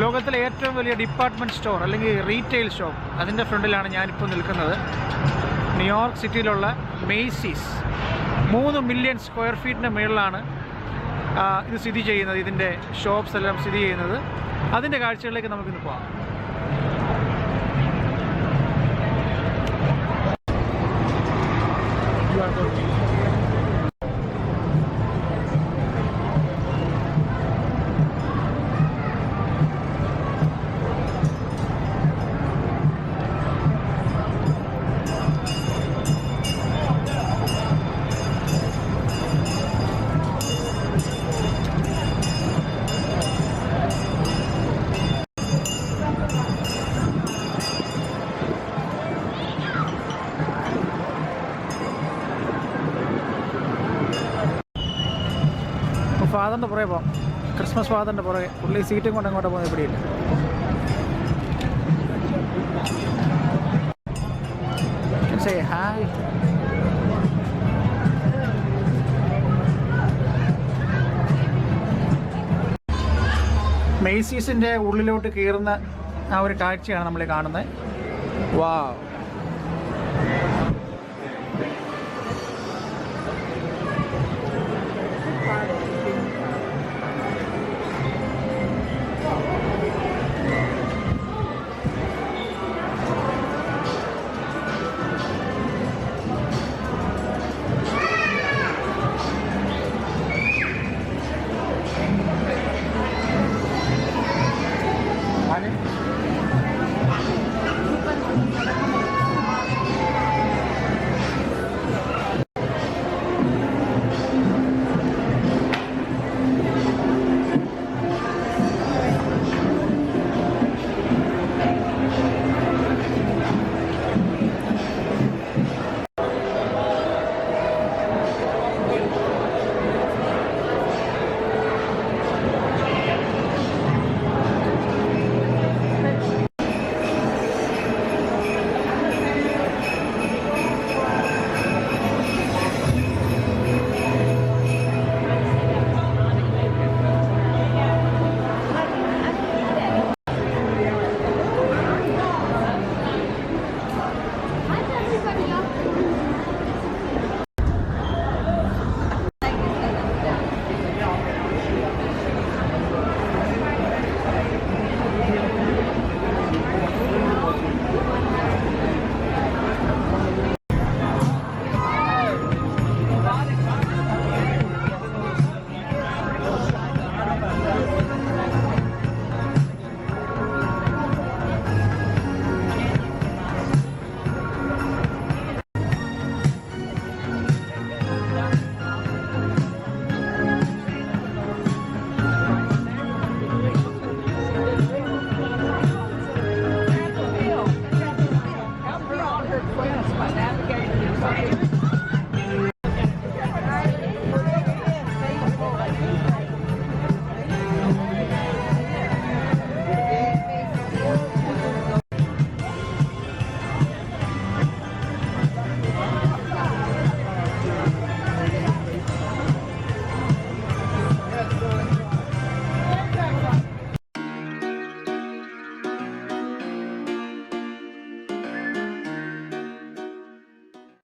ലോകത്തിലെ ഏറ്റവും വലിയ ഡിപ്പാർട്ട്മെന്റ് സ്റ്റോർ അല്ലെങ്കിൽ റീറ്റെയിൽ ഷോപ്പ് അതിന്റെ ഫ്രണ്ടിലാണ് ഞാനിപ്പോൾ നിൽക്കുന്നത്. ന്യൂയോർക്ക് സിറ്റിയിലുള്ള മെയ്സീസ്. മൂന്ന് മില്യൺ സ്ക്വയർ ഫീറ്റിന് മുകളിലാണ് ഇത് സ്ഥിതി ചെയ്യുന്നത് ഇതിന്റെ ഷോപ്സ് എല്ലാം സ്ഥിതി ചെയ്യുന്നത്. അതിന്റെ കാഴ്ചകളിലേക്ക് നമുക്കിന്ന് പോകാം. അപ്പോൾ ഫാദറിന്റെ പുറകെ പോകാം ക്രിസ്മസ് ഫാദറിന്റെ പുറകെ. പുള്ളി സീറ്റും കൊണ്ട് അങ്ങോട്ട് പോകുന്നത് പിടിയില്ല സേ ഹായ്. മെയ്സീസിന്റെ ഉള്ളിലോട്ട് കയറുന്ന ആ ഒരു കാഴ്ചയാണ് നമ്മൾ കാണുന്നത്. വാ. ആണ്